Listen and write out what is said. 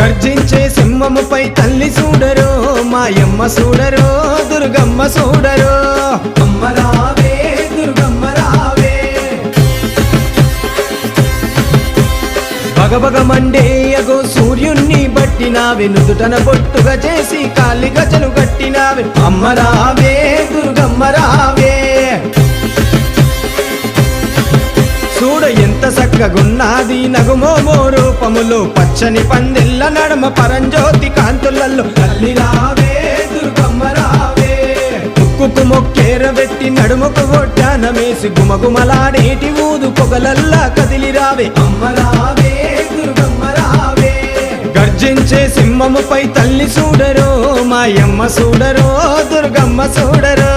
గర్జించే సింహముపై తల్లి చూడరో మాయమ్మ చూడరు దుర్గమ్మ చూడరు. అమ్మ రావే దుర్గమ్మ రావే. బగబగ మండేయగో సూర్యుణ్ణి బట్టినావే నుదుటన బొట్టుగా చేసి కాలి గజలు కట్టినావే. అమ్మ రావే చూడ ఎంత చక్కగున్నది నగుమోమో రూపములు పచ్చని పందిళ్ళ నడమ పరంజ్యోతి కాంతులలో తల్లి రావే దుర్గమ్మ రావే. ముక్కుకు మొక్కేర వెట్టి నడుముకు ఒడ్డానమేసి గుమగుమలాడేటి ఊదు పొగలల్లా కదిలి రావే. అమ్మ రావే దుర్గమ్మ రావే. గర్జించే సింహముపై తల్లి చూడరో మాయమ్మ చూడరో దుర్గమ్మ చూడరో.